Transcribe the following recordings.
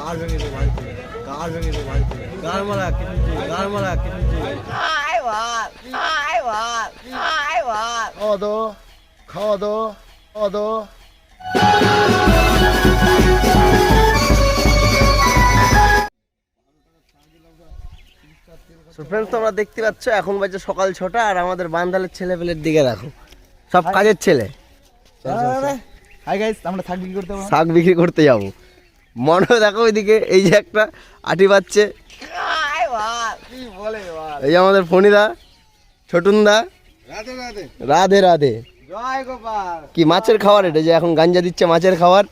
গাড় ভেঙে দেবো বাড়িতে গাড় ভেঙে দেবো বাড়িতে গাড় মারা কেটেছে গাড় মারা কেটেছে খাওয়া ফ্রেন্ডস তোমরা দেখতে পাচ্ছ এখন বাজে সকাল ছটা আর আমাদের বান্দালের ছেলেপেলের দিকে দেখো। সব কাজের ছেলে। হাই গাইস আমরা থাক বিক্রি করতে শাক বিক্রি করতে যাব। মনে দেখো ওইদিকে এই যে একটা আটি পাচ্ছে কি বলে এই যে আমাদের ফণিদা ছোটুনদা রাধে রাধে। রাধে রাধে। কি মাছের খাবার এটা? যে এখন গাঞ্জা দিচ্ছে মাছের খাবার।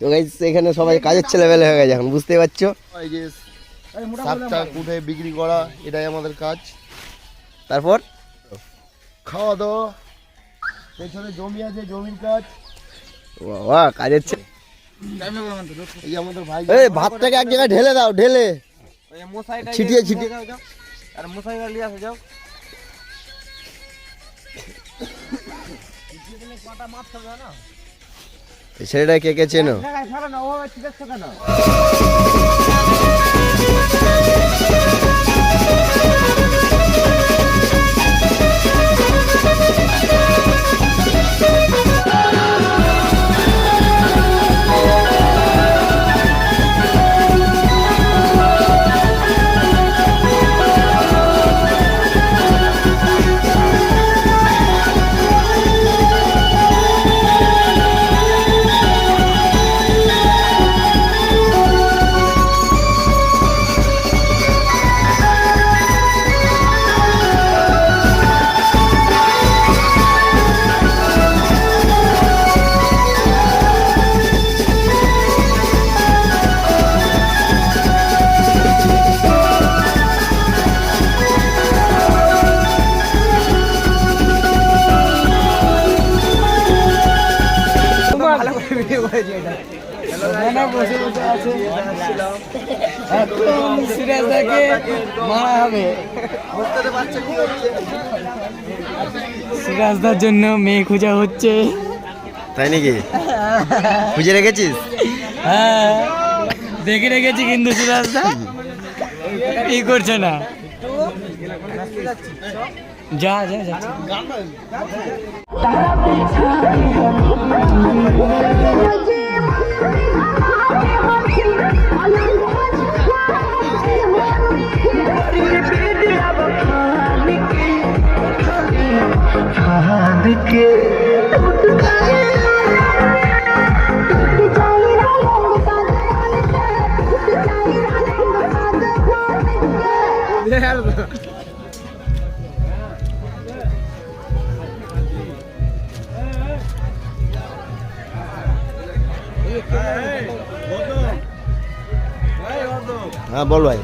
তো এখানে সবাই কাজের ছেলেবেলে হয়ে গেছে এখন বুঝতেই পারছ? উঠে বিক্রি করা এটাই আমাদের কাজ। তারপর? খাওয়া দাওয়া। পেছনে জমি আছে জমির কাজ। বাবা কাজের ছেলে এই ভাতটাকে এক জায়গায় ঢেলে দাও ঢেলে। ছিটিয়ে ছিটিয়ে। আর মশাই নিয়ে আসে যাও। সেটা কে কে চেনো? সিরাজদার জন্য মেয়ে খোঁজা হচ্ছে। তাই নাকি? খুঁজে রেখেছিস? হ্যাঁ দেখে রেখেছি কিন্তু সিরাজদা। ই করছে না? যা যা যা। হ্যাঁ বল ভাই।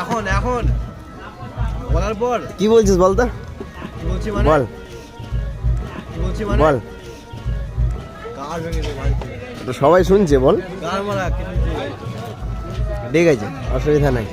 এখন এখন। বলার পর কি বলছিস বল তো? বলছি মানে? বল। বলছি মানে? বল। কার সবাই শুনছে বল। কার মারা? ঠিক আছে অসুবিধা নাই।